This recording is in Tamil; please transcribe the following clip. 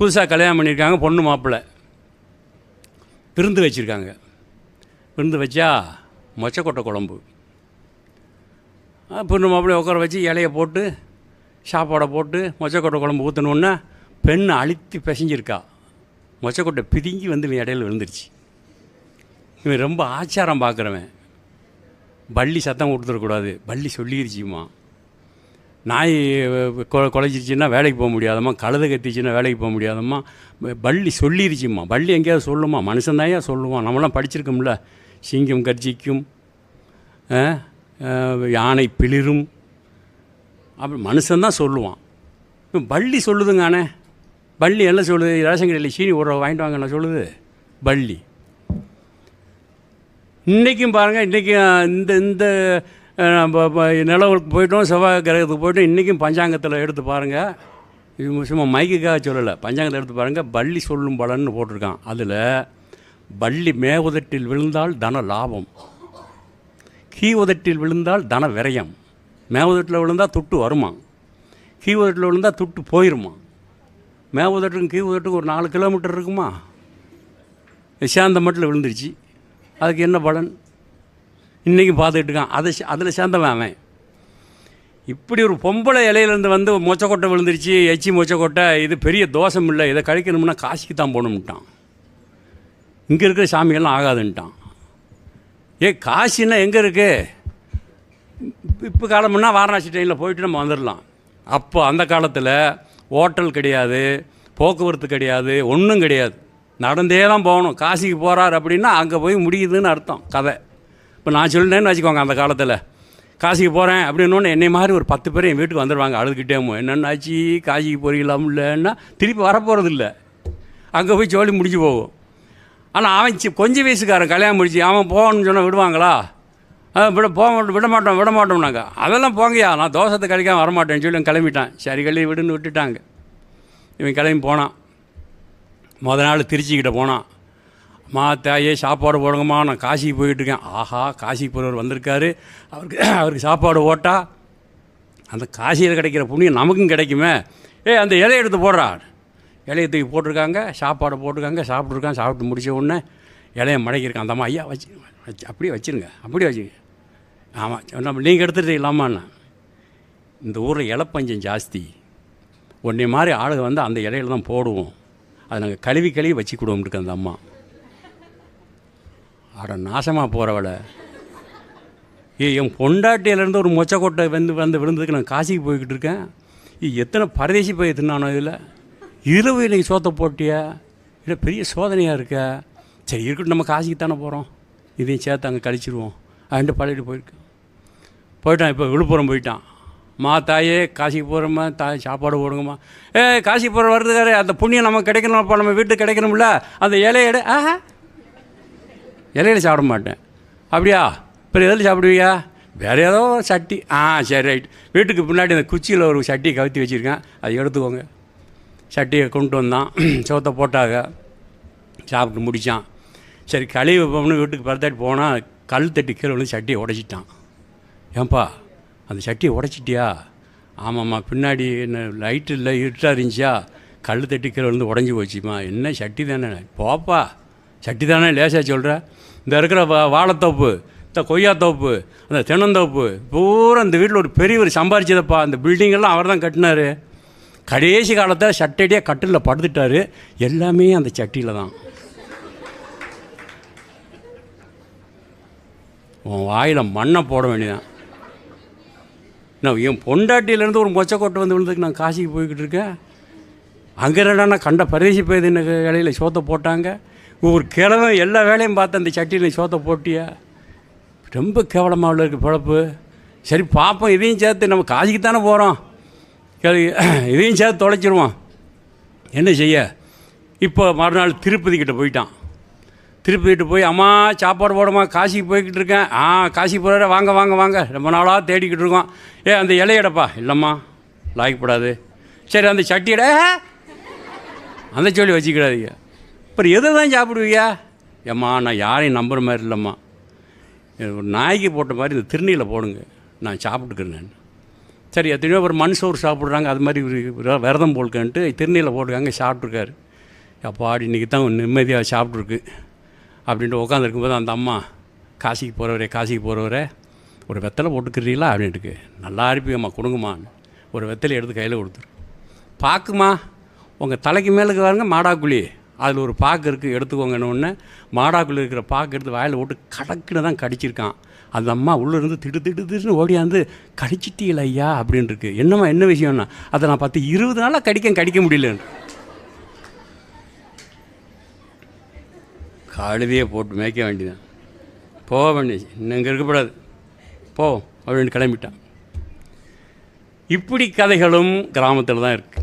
புதுசாக கல்யாணம் பண்ணியிருக்காங்க பொண்ணு மாப்பிள்ளை விருந்து வச்சுருக்காங்க. விருந்து வச்சா மொச்சக்கொட்டை குழம்பு. பொண்ணு மாப்பிள்ளை உட்கார வச்சு இலையை போட்டு சாப்பாடை போட்டு மொச்சக்கொட்டை குழம்பு ஊற்றணுன்னா பெண்ணை அழுத்தி பிசைஞ்சிருக்கா. மொச்சக்கொட்டை பிதுங்கி வந்து இவன் இடையில விழுந்துருச்சு. இவன் ரொம்ப ஆச்சாரம் பார்க்குறவன் பள்ளி சத்தம் கொடுத்துடக்கூடாது. பள்ளி சொல்லிருச்சுமா. நாய் கொ- குலைச்சிருச்சுன்னா வேலைக்கு போக முடியாதம்மா. கழுதை கத்திச்சுன்னா வேலைக்கு போக முடியாதம்மா. பள்ளி சொல்லிருச்சும்மா. பள்ளி எங்கேயாவது சொல்லுமா? மனுஷன் தாயா சொல்லுவான். நம்மளாம் படிச்சிருக்கோம்ல. சிங்கம் கர்ஜிக்கும் ஆ, யானை பிளிரும். அப்படி மனுஷன்தான் சொல்லுவான். இப்ப பள்ளி சொல்லுதுங்கானே பள்ளி என்ன சொல்லுது? ரேஷன் கடையில் சீனி ஒரு வாங்கிட்டு வாங்க என்ன சொல்லுது. பள்ளி. இன்றைக்கும் பாருங்கள் இன்றைக்கும் இந்த இந்த நம்ம நிலவுக்கு போயிட்டோம் செவ்வாய் கிரகத்துக்கு போயிட்டோம். இன்றைக்கும் பஞ்சாங்கத்தில் எடுத்து பாருங்கள் இது சும்மா மைக்குக்காக சொல்லலை. பஞ்சாங்கத்தில் எடுத்து பாருங்கள் பள்ளி சொல்லும் பலன்னு போட்டிருக்கான். அதில் பள்ளி மேவுதட்டில் விழுந்தால் தன லாபம். கீ உதட்டில் விழுந்தால் தன விரயம். மேவுதட்டில் விழுந்தால் துட்டு வருமா? கீ உதட்டில் விழுந்தால் துட்டு போயிருமா? மேவுதட்டுக்கும் கீ உதட்டுக்கும் ஒரு நாலு கிலோமீட்டர் இருக்குமா? விஷாந்த மட்டில் விழுந்துருச்சு. அதுக்கு என்ன பலன்? இன்றைக்கும் பார்த்துக்கிட்டு இருக்கான். அதை அதில் சேர்ந்தவன் அவன். இப்படி ஒரு பொம்பளை இலையிலேருந்து வந்து மொச்சக்கொட்டை விழுந்துருச்சு எச்சி மொச்சக்கொட்டை இது பெரிய தோஷம் இல்லை இதை கழிக்கணும்னா காசிக்கு தான் போகணும்ட்டான். இங்கே இருக்கிற சாமிகள்லாம் ஆகாதுன்ட்டான். ஏ காசின்னா எங்கே இருக்குது இப்போ காலம்னா வாரணாசி ட்ரெயினில் போயிட்டு நம்ம வந்துடலாம் அப்போ அந்த காலத்தில் ஹோட்டல் கிடையாது போக்குவரத்து கிடையாது ஒன்றும் கிடையாது. நடந்தே தான் போகணும். காசிக்கு போகிறார் அப்படின்னா அங்கே போய் முடியுதுன்னு அர்த்தம் கதை. இப்போ நான் சொல்லிட்டேன்னு வச்சுக்கோங்க அந்த காலத்தில். காசிக்கு போகிறேன் அப்படின்னோடனே என்னை மாதிரி ஒரு பத்து பேர் என் வீட்டுக்கு வந்துடுவாங்க அழுதுகிட்டேமோ. என்னென்ன ஆச்சு? காசிக்கு போறீங்களாம் இல்லைன்னா திருப்பி வரப்போகிறது இல்லை அங்கே போய் ஜோலி முடிஞ்சு போகும். ஆனால் அவன் கொஞ்சம் வயசுக்காரன் கல்யாணம் முடிச்சு அவன் போகணும்னு சொன்னால் விடுவாங்களா? விட போக மாட்டோம் விட மாட்டோம் விட மாட்டோம்னாங்க அதெல்லாம் போங்கய்யா நான் தோசத்தை கிடைக்காம வரமாட்டேன்னு சொல்லி கிளம்பிட்டான். சரி கழுவி விடுன்னு விட்டுட்டாங்க. இவன் கிளம்பி போனான். முத நாள் திருச்சிக்கிட்ட போனான். மா தாயே சாப்பாடு போடுங்கம்மா. நான் காசிக்கு போயிட்டுருக்கேன். ஆஹா காசிக்கு போகிறவர் வந்திருக்காரு. அவருக்கு அவருக்கு சாப்பாடு ஓட்டா அந்த காசியில் கிடைக்கிற புண்ணியம் நமக்கும் கிடைக்குமே. ஏய் அந்த இலையை எடுத்து போடுறா. இலையை தூக்கி போட்டிருக்காங்க சாப்பாடு போட்டிருக்காங்க சாப்பிட்ருக்கான் சாப்பிட்டு முடிச்ச உடனே இலையை மடக்கியிருக்கான். அந்தம்மா ஐயா வச்சு வச்சு அப்படியே வச்சிருங்க அப்படியே வச்சுங்க ஆமாம் நம்ம நீங்கள் எடுத்துகிட்டு இல்லாமாண்ணா இந்த ஊரில் இலப்பஞ்சம் ஜாஸ்தி. உன்னை மாதிரி ஆளுங்க வந்து அந்த இலையில தான் போடுவோம். அதை நாங்கள் கழுவி கழுவி வச்சுக்கிடுவோம்ட்டு அந்த அம்மா. அட நாசமாக போகிறவளை ஏ என் பொண்டாட்டியிலேருந்து ஒரு மொச்சக்கொட்டை வந்து வந்து விழுந்ததுக்கு நான் காசிக்கு போய்கிட்டு இருக்கேன். எத்தனை பரதேசி போய் தின்னானோ இதில்? இரவு இன்றைக்கி சோத்தை போட்டியா? இல்லை பெரிய சோதனையாக இருக்க? சரி இருக்கட்டும் நம்ம காசிக்கு தானே போகிறோம் இதையும் சேர்த்து அங்கே கழிச்சிருவோம். அப்படின்ட்டு பழகிட்டு போயிருக்கேன் போயிட்டான் இப்போ விழுப்புரம் போயிட்டான். மா தாயே காசிக்கு போகிறோம்மா தாய் சாப்பாடு போடுங்கம்மா. ஏ காசி போகிற வருதுக்காரு அந்த புண்ணியம் நமக்கு கிடைக்கணும்ப்பா நம்ம வீட்டுக்கு கிடைக்கணும்ல. அந்த இலைய ஆஹா. இலையில சாப்பிட மாட்டேன். அப்படியா? அப்புறம் எதில் சாப்பிடுவியா வேறு ஏதோ சட்டி. ஆ சரி ரைட் வீட்டுக்கு பின்னாடி அந்த குச்சியில் ஒரு சட்டியை கவுத்தி வச்சுருக்கேன். அதை எடுத்துக்கோங்க. சட்டியை கொண்டு வந்தான். சோத்தை போட்டாக சாப்பிட்டு முடித்தான் சரி கழிவு வைப்போம்னு வீட்டுக்கு பரத்தாட்டி போனால் கல் தட்டி கீழே வந்து சட்டியை உடைச்சிட்டான். ஏன்பா அந்த சட்டியை உடைச்சிட்டியா? ஆமாம்மா பின்னாடி என்ன லைட்டு இல்லை இருட்டாக இருந்துச்சா? கல் தட்டி கீழே வந்து உடஞ்சி போச்சுமா? என்ன சட்டி தானே? போப்பா. சட்டி தானே லேசாக சொல்கிற இந்த இருக்கிற வா வாழைத்தோப்பு இந்த கொய்யாத்தோப்பு அந்த தென்னந்தோப்பு பூரா இந்த வீட்டில் ஒரு பெரியவர் சம்பாரிச்சதப்பா. அந்த பில்டிங்கெல்லாம் அவர் தான் கட்டினார். கடைசி காலத்தில் சட்டடியாக கட்டிலில் படுத்துட்டாரு. எல்லாமே அந்த சட்டியில் தான். உன் வாயில் மண்ணை போட வேண்டியதான் நான் என் பொண்டாட்டியிலேருந்து ஒரு மொச்சக்கொட்டை வந்து விழுந்ததுக்கு நான் காசிக்கு போய்கிட்டு இருக்கேன்? அங்கே என்னடா கண்ட பரதேசி போயது எனக்கு இலையில சோத்தை போட்டாங்க? ஒரு கிழமை எல்லா வேலையும் பார்த்து அந்த சட்டியில் சோத்தை போட்டியா? ரொம்ப கேவலமாக உள்ள இருக்குது பிழப்பு. சரி பார்ப்போம். இதையும் சேர்த்து நம்ம காசிக்கு தானே போகிறோம் இதையும் சேர்த்து தொலைச்சிருவோம். என்ன செய்ய? இப்போ மறுநாள் திருப்பதி கிட்டே போயிட்டான். திருப்பிட்டு போய் அம்மா சாப்பாடு போடமா? காசிக்கு போய்கிட்டு இருக்கேன். ஆ காசி போகிற வாங்க வாங்க வாங்க. ரொம்ப நாளாக தேடிக்கிட்டு இருக்கோம். ஏ அந்த இலையடப்பா. இல்லைம்மா லாய்க்கப்படாது சரி அந்த சட்டியடை அந்த சொல்லி வச்சுக்கிடாதீங்க அப்புறம் எதை தான் சாப்பிடுவீங்க ஏம்மா நான் யாரையும் நம்புகிற மாதிரி இல்லைம்மா. எனக்கு ஒரு நாய்க்கு போட்ட மாதிரி இந்த திருநீல போடுங்க. நான் சாப்பிட்டுக்கிறேன் நான். சரி எத்தனையோ ஒரு மண் சோறு சாப்பிட்றாங்க. அது மாதிரி விரதம் போல்கன்ட்டு திருநீரில் போட்டுருக்காங்க சாப்பிட்ருக்காரு அப்பாடி இன்றைக்கி தான் நிம்மதியாக சாப்பிட்ருக்கு அப்படின்ட்டு உட்காந்துருக்கும்போது அந்த அம்மா காசிக்கு போகிறவரே காசிக்கு போகிறவரே ஒரு வெத்தலை போட்டுக்கிறீங்களா? அப்படின்ட்டுக்கு நல்லா இருப்பியம்மா கொடுங்கம்மான்னு ஒரு வெத்தலை எடுத்து கையில் கொடுத்துரு. பார்க்குமா உங்கள் தலைக்கு மேலுக்கு வாருங்க மாடாக்குழி அதில் ஒரு பாக்கு இருக்குது எடுத்துக்கோங்கன்னு மாடாக்குள்ளே இருக்கிற பாக்கு எடுத்து வாயில் போட்டு கடக்குன்னு தான் கடிச்சிருக்கான். அந்த அம்மா உள்ளே இருந்து திடு திடு திடுன்னு ஓடியாந்து கடிச்சிட்டீங்கள ஐயா அப்படின்ட்டுருக்கு என்னம்மா என்ன விஷயம்னா அதை நான் பார்த்து இருபது நாளாக கடிக்க கடிக்க முடியலன்னு. கழுதையே போட்டு மேய்க்க வேண்டியதான் போக வேண்டியது இன்னும் இங்கே இருக்கக்கூடாது. போ அப்படின்னு கிளம்பிட்டான். இப்படி கதைகளும் கிராமத்தில் தான் இருக்குது